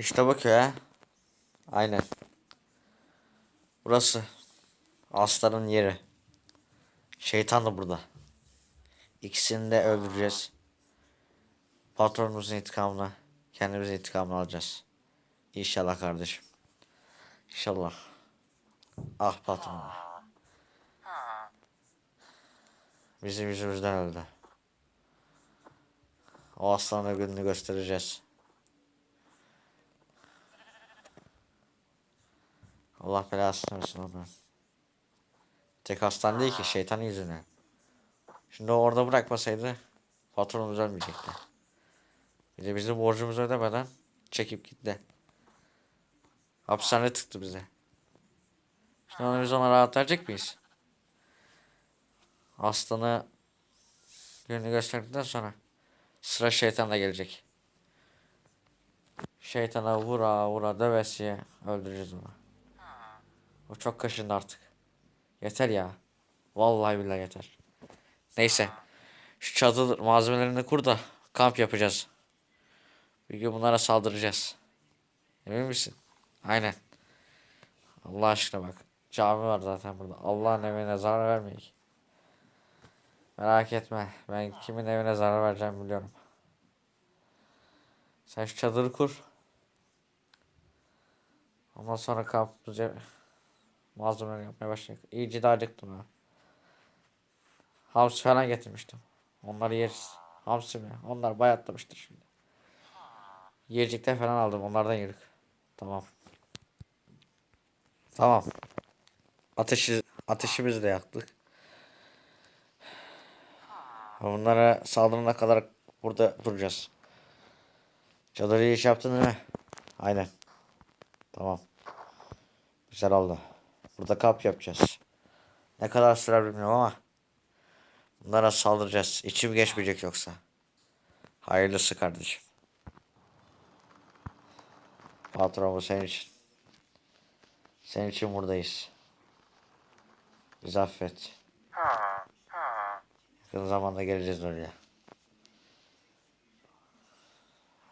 İşte bu köy. Aynen. Burası. Aslanın yeri. Şeytan da burada. İkisini de öldüreceğiz. Patronumuzun intikamını, kendimizin intikamını alacağız. İnşallah kardeşim. İnşallah. Ah patronum. Bizim yüzümüzden öldü. O aslanın gününü göstereceğiz. Allah belasını versin onu. Tek hastane değil ki şeytan yüzünden. Şimdi orada bırakmasaydı patronumuz ölmeyecekti. Bir de bizim borcumuzu ödemeden çekip gitti. Hapishane tıktı bize. Şimdi onu biz ona rahat verecek miyiz? Aslanı gününü gösterdikten sonra sıra şeytanla gelecek. Şeytana vura vura dövesiye öldüreceğiz onu. O çok kaşındı artık. Yeter ya. Vallahi billahi yeter. Neyse. Şu çadır malzemelerini kur da kamp yapacağız. Bir gün bunlara saldıracağız. Emin misin? Aynen. Allah aşkına bak. Cami var zaten burada. Allah'ın evine zarar vermeyik. Merak etme. Ben kimin evine zarar vereceğimi biliyorum. Sen şu çadırı kur. Ondan sonra kampımızı malzemeler yapmaya başladık. İyice de acıktım ha. Hamsi falan getirmiştim. Onları yeriz. Hamsi mi? Onlar bayatlamıştır şimdi. Yiyecekler falan aldım. Onlardan yedik. Tamam. Tamam. Ateşi, ateşimizi de yaktık. Bunlara saldırana kadar burada duracağız. Çadırı iş yaptın değil mi? Aynen. Tamam. Güzel oldu. Burada kamp yapacağız. Ne kadar sürer bilmiyorum ama bunlara saldıracağız. İçim geçmeyecek yoksa. Hayırlısı kardeşim. Patron bu senin için. Senin için buradayız. Bizi affet. Yakın zamanda geleceğiz oraya.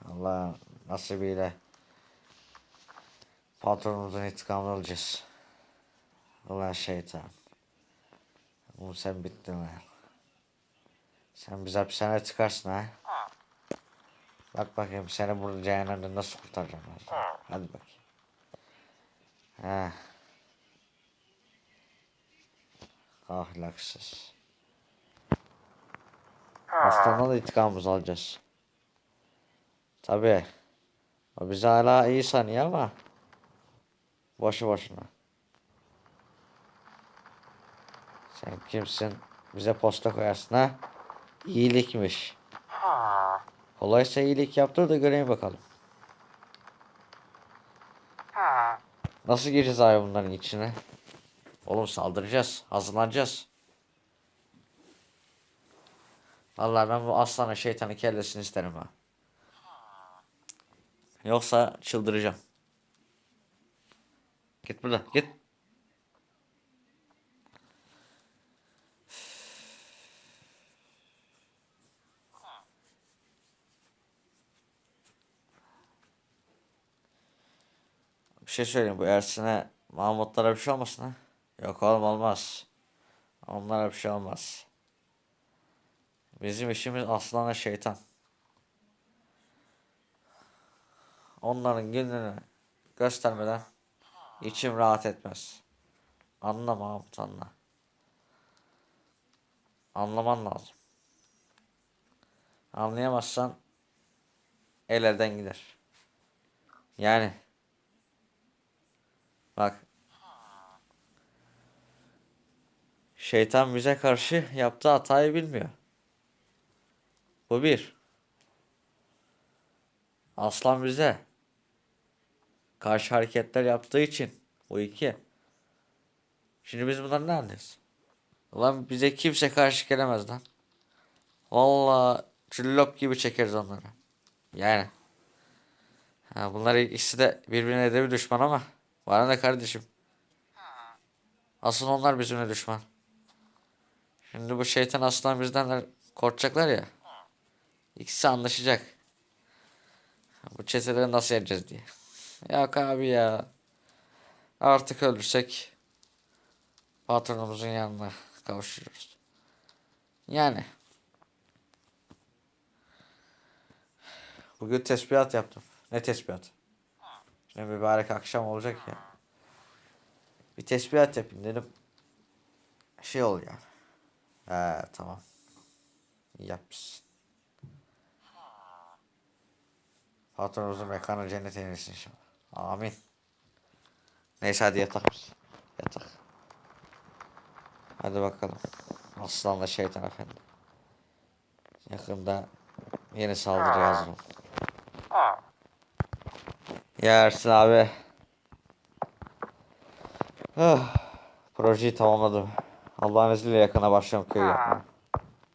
Allah nasibiyle patronumuzun intikamını alacağız. Ulan şeytan. Oğlum sen bittin lan. Sen bizi hapishaneye çıkarsın ha. Bak bakayım seni burada cehennemden nasıl kurtaracağım. Hadi bakayım. Ha. Ahlaksız. Aslandan da intikamımızı alacağız. Tabi. O bizi hala iyi sanıyor ama. Boşu boşuna. Sen kimsin? Bize posta koyarsın ha? İyilikmiş. Kolaysa iyilik yaptır da göreyim bakalım. Nasıl gireceğiz abi bunların içine? Oğlum saldıracağız. Hazırlanacağız. Vallahi ben bu aslana şeytanı kellesini isterim ha. Yoksa çıldıracağım. Git burada git. Bir şey söyleyeyim bu Ersin'e Mahmutlara bir şey olmasın ha? Yok oğlum olmaz. Onlara bir şey olmaz. Bizim işimiz aslana şeytan. Onların gününü göstermeden içim rahat etmez. Anla Mahmut anla. Anlaman lazım. Anlayamazsan el elden gider. Yani bak şeytan bize karşı yaptığı hatayı bilmiyor. Bu bir. Aslan bize karşı hareketler yaptığı için bu iki. Şimdi biz bundan ne anlıyoruz? Ulan bize kimse karşı gelemez lan. Valla cüllop gibi çekeriz onları. Yani. Ha, bunlar ikisi de birbirine de bir düşman ama bana ne kardeşim. Asıl onlar bizimle düşman. Şimdi bu şeytan aslan bizden de korkacaklar ya. İkisi anlaşacak. Bu çeteleri nasıl yeneceğiz diye. Yok abi ya. Artık ölürsek patronumuzun yanına kavuşuyoruz. Yani. Bugün tespihat yaptım. Ne tespihat? Şimdi mübarek akşam olacak ya. Bir tespihat yapayım dedim. Şey ol yani. He tamam. İyi yapmışsın. Patronumuzun mekanı cennet eylesin inşallah. Amin. Neyse hadi yatak biz. Yatak. Hadi bakalım. Aslanla şeytan efendi. Yakında yeni saldırıya hazır ol. Ya Ersin abi. Ah, projeyi tamamladım. Allah'ın izniyle yakına başlıyorum köy yapmaya.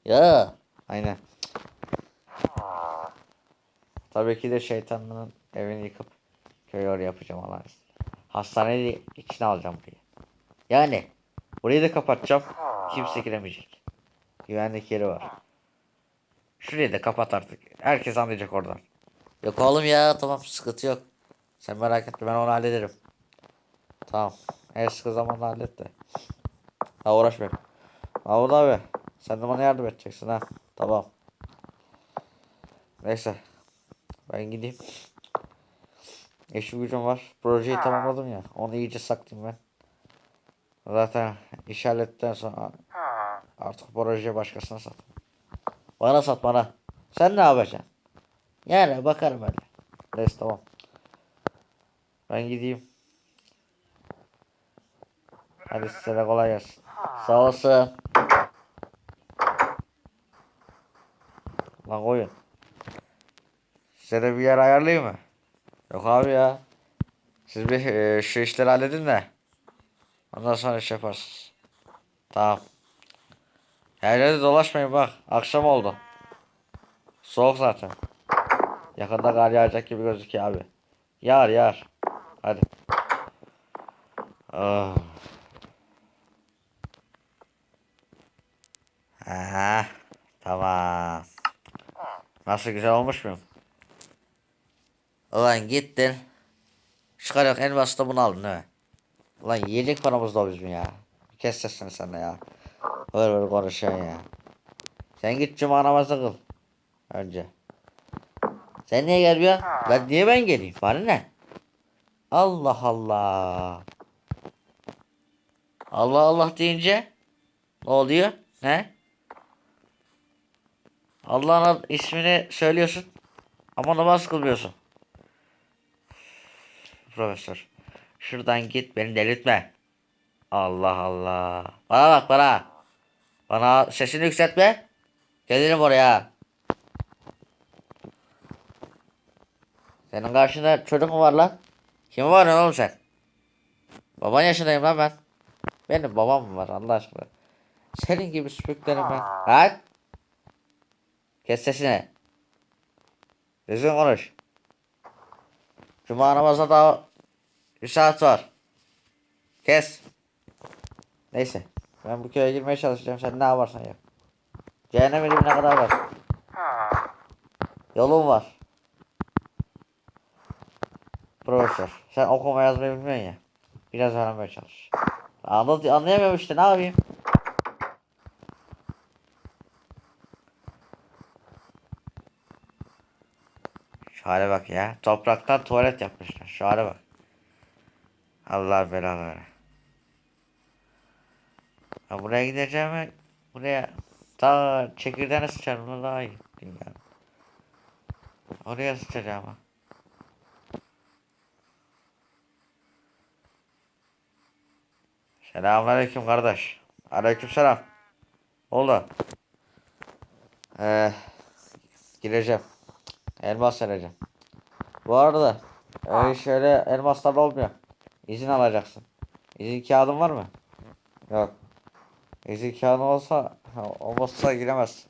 Ya. Aynen. Tabii ki de şeytanın evini yıkıp köy oraya yapacağım Allah'ın izniyle. Hastaneyi içine alacağım burayı. Yani burayı da kapatacağım. Kimse giremeyecek. Güvenlik yeri var. Şurayı da kapat artık. Herkes anlayacak oradan. Yok oğlum ya tamam sıkıntı yok. Sen merak etme ben onu hallederim. Tamam. Her sıkı zamanla hallet de. Ha uğraşma. Mahmut abi. Sen de bana yardım edeceksin ha. Tamam. Neyse. Ben gideyim. İşim gücüm var. Projeyi tamamladım ya. Onu iyice saklayayım ben. Zaten iş hallettikten sonra artık projeyi başkasına sat. Bana sat bana. Sen ne yapacaksın? Yani bakarım öyle. Neyse tamam. Ben gideyim. Hadi size de kolay gelsin. Sağ olasın. Lan koyun. Size de bir yer ayarlayayım mı? Yok abi ya. Siz bir e, şu işleri halledin de. Ondan sonra iş yaparsınız. Tamam. Her yerde dolaşmayın bak. Akşam oldu. Soğuk zaten. Yakında kar yağacak gibi gözüküyor abi. Yağar yağar. Hadi. Ah. Aha, tamam. Nasıl güzel olmuş muyum? Ulan gittin. Çıkar yok en başta bunu aldın he. Ulan yiyecek paramız da bizim ya. Kes sesini de ya. Böyle böyle konuşuyorsun ya. Sen git cuma namazı kıl. Önce. Sen niye gelmiyorsun? Ben niye ben geleyim? Bana ne? Allah Allah. Allah Allah deyince ne oluyor? Ne? Allah'ın ismini söylüyorsun ama namaz kılmıyorsun. Profesör. Şuradan git beni delirtme. Allah Allah. Bana bak bana. Bana sesini yükseltme. Gelirim oraya. Senin karşında çocuk mu var lan? Kim var lan oğlum sen? Baban yaşındayım lan ben. Benim babam mı var Allah aşkına? Senin gibi süpüklerim ben. Lan! Kes sesini. Düzgün konuş. Cuma namazına daha bir saat var. Kes. Neyse. Ben bu köye girmeye çalışacağım. Sen ne yaparsan yap. Cehennem elimine kadar var. Yolum var. Profesör. Sen okuma yazmayı bilmiyorsun ya. Biraz öğrenmeye çalış. Anlat, anlayamıyorum işte ne yapayım? Şu hale bak ya. Topraktan tuvalet yapmışlar. Şu hale bak. Allah belanı ver. Ya buraya gideceğim buraya ta çekirdeğine sıçarım iyi. Bilmiyorum. Oraya sıçacağım ha. Selamünaleyküm kardeş. Aleykümselam. Oldu. Ee, gireceğim. Elmas vereceğim. Bu arada öyle şöyle elmaslar olmuyor. İzin alacaksın. İzin kağıdın var mı? Yok. İzin kağıdın olsa olmazsa giremez.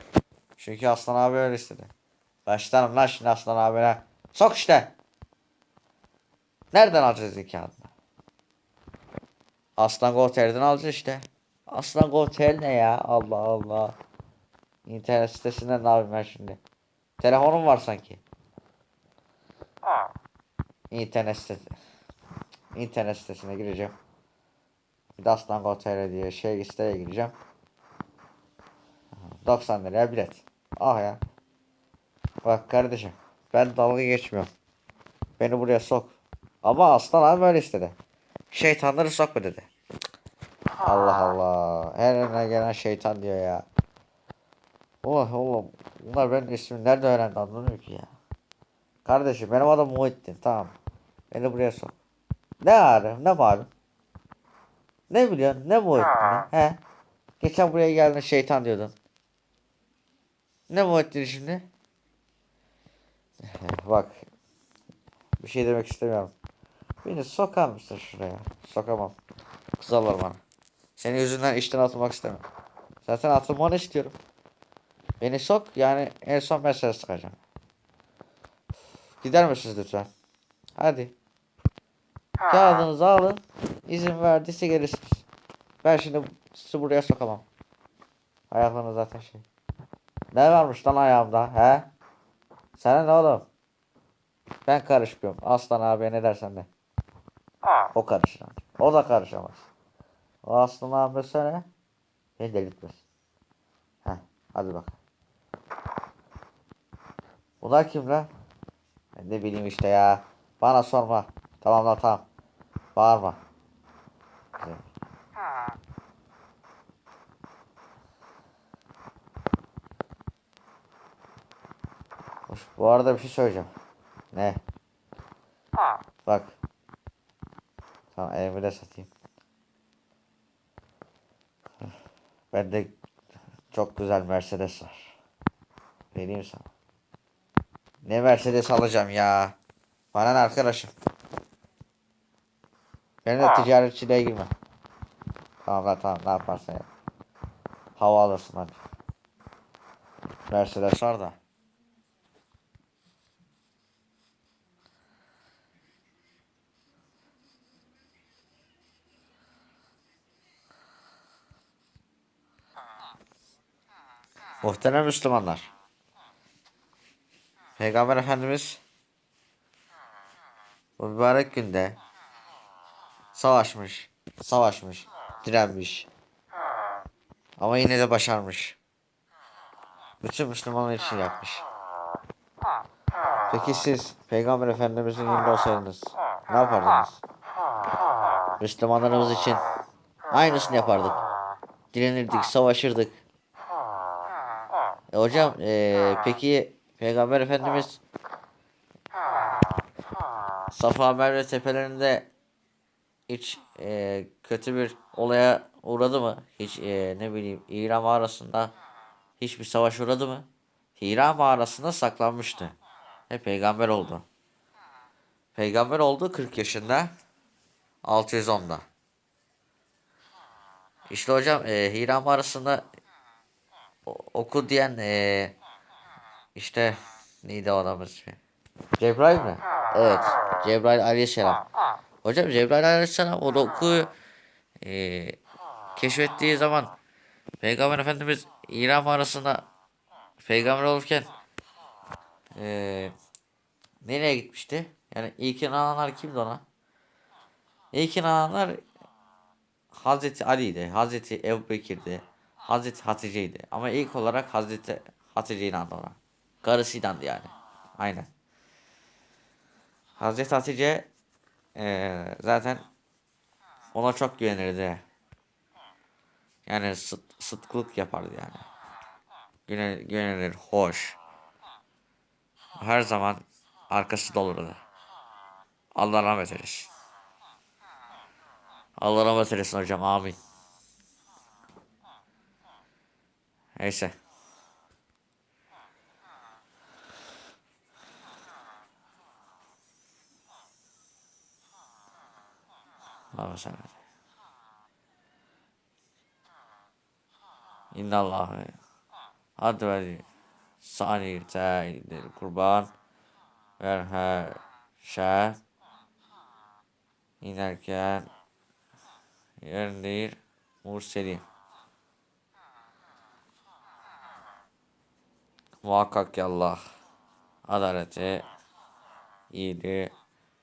Çünkü Aslan abi öyle istedi. Başlarım lan şimdi Aslan abine. Sok işte. Nereden alacağız izin kağıdını? Aslan Gotel'den alacağız işte. Aslan Gotel ne ya? Allah Allah. İnternet sitesinden ne yapayım ben şimdi? Telefonum var sanki. internet sitesi internet sitesine gireceğim. Bir de Aslan.com.tr diye şey siteye gireceğim. 90 liraya bilet. Ah ya. Bak kardeşim ben dalga geçmiyorum. Beni buraya sok. Ama aslan abi böyle istedi. Şeytanları sokma dedi. Allah Allah. Her önüne gelen şeytan diyor ya. Oh oğlum. Bunlar benim ismimi nerede öğrendi anlamıyorum ki ya. Kardeşim benim adım Muhittin tamam. Beni buraya sok. Ne ağrım ne malum. Ne biliyorsun ne Muhittin he? Geçen buraya geldin şeytan diyordun. Ne Muhittin şimdi? Bak. Bir şey demek istemiyorum. Beni sokar mısın şuraya? Sokamam. Kızarlar bana. Senin yüzünden işten atılmak istemiyorum. Zaten atılmanı istiyorum. Beni sok yani en son ben sana sıkacağım. Gider misiniz lütfen? Hadi. Kağıdınızı alın. İzin verdiyse gelirsiniz. Ben şimdi sizi buraya sokamam. Ayaklarınız zaten şey. Ne varmış lan ayağımda he? Sana ne oğlum? Ben karışmıyorum. Aslan abi ne dersen de. O karışır. ancak. O da karışamaz. O abi söyle. Beni delirtmez. Heh, hadi bak. Bunlar kim lan? Ben ne bileyim işte ya. Bana sorma. Tamam lan tamam. Bağırma. Güzel. Bu arada bir şey söyleyeceğim. Ne? Bak. Tamam evimi de satayım. Bende çok güzel Mercedes var. Vereyim sana. Ne Mercedes alacağım ya. Bana ne arkadaşım. Benimle ticaretçiliğe girme. Tamam lan tamam ne yaparsan yap. Hava alırsın hadi. Mercedes var da. Muhterem Müslümanlar. Peygamber Efendimiz bu mübarek günde savaşmış, savaşmış, direnmiş. Ama yine de başarmış. Bütün Müslümanlar için yapmış. Peki siz Peygamber Efendimizin yerinde olsaydınız ne yapardınız? Müslümanlarımız için aynısını yapardık. Direnirdik, savaşırdık. E hocam e, peki Peygamber Efendimiz Safa Merve tepelerinde hiç e, kötü bir olaya uğradı mı? Hiç e, ne bileyim Hira mağarasında hiçbir savaş uğradı mı? Hira mağarasında saklanmıştı. Ve peygamber oldu. Peygamber oldu 40 yaşında. 610'da. İşte hocam e, Hira mağarasında oku diyen e, işte neydi o adamın ismi? Cebrail mi? Evet. Cebrail aleyhisselam. Hocam Cebrail aleyhisselam o da oku e, keşfettiği zaman Peygamber Efendimiz İran mağarasında peygamber olurken e, nereye gitmişti? Yani ilk inananlar kimdi ona? İlk inananlar Hazreti Ali'ydi, Hazreti Ebu Bekir'di, Hazreti Hatice'ydi. Ama ilk olarak Hazreti Hatice inandı ona. Karısı inandı yani. Aynen. Hazreti Hatice eee, zaten ona çok güvenirdi. Yani sıt, sıtkılık yapardı yani. Güne, güvenilir, hoş. Her zaman arkası dolurdu. Allah rahmet eylesin. Allah rahmet eylesin hocam amin. Neyse. Allah'a sen İnna Allah'ı ve sani ta'idil kurban. Ver her şey inerken yerindir murseli muhakkak ki Allah adaleti iyiliği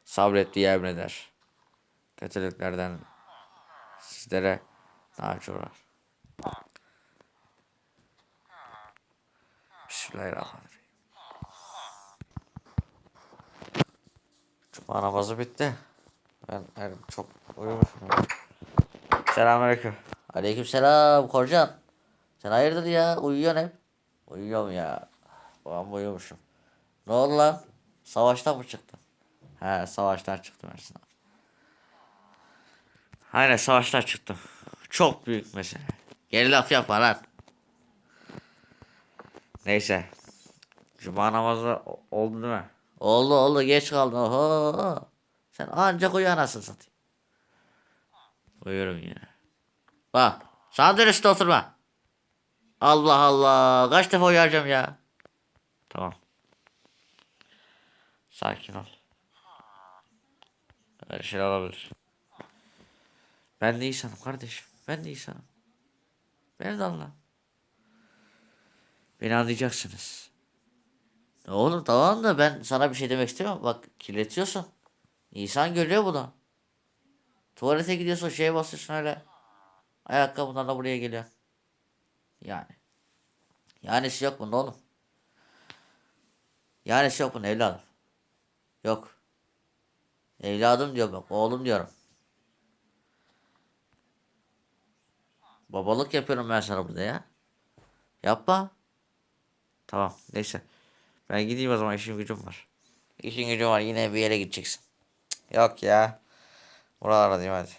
sabrettiği emreder. Kötülüklerden sizlere çok uğrar. Bismillahirrahmanirrahim. Cuma namazı bitti. Ben her çok uyumuşum. Selamünaleyküm. Aleykümselam Korcan. Sen hayırdır ya? Uyuyorsun hep. Uyuyorum ya. Ben uyumuşum. Ne oldu lan? Savaştan mı çıktın? He savaştan çıktım Ersin abi. Aynen savaştan çıktım. Çok büyük mesele. Geri laf yapma lan. Neyse. Cuma namazı oldu değil mi? Oldu oldu geç kaldın. Oho. Sen ancak uyu anasını satayım. Uyuyorum yine. Bak sandalye oturma. Allah Allah. Kaç defa uyaracağım ya. Tamam. Sakin ol. Her şey olabilir. Ben de insanım kardeşim. Ben de insanım. Ben de Allah. Beni anlayacaksınız. Oğlum tamam da ben sana bir şey demek istemiyorum. Bak kirletiyorsun. İnsan görüyor bunu. Tuvalete gidiyorsun şeye basıyorsun öyle. Ayakkabılarla buraya geliyor. Yani. Yanisi yok bunda oğlum. Yanisi yok bunda evladım. Yok. Evladım diyorum bak. Oğlum diyorum. Babalık yapıyorum ben sana burada ya. Yapma. Tamam neyse. Ben gideyim o zaman işim gücüm var. İşin gücüm var yine bir yere gideceksin. Yok ya. Buralara diyeyim hadi.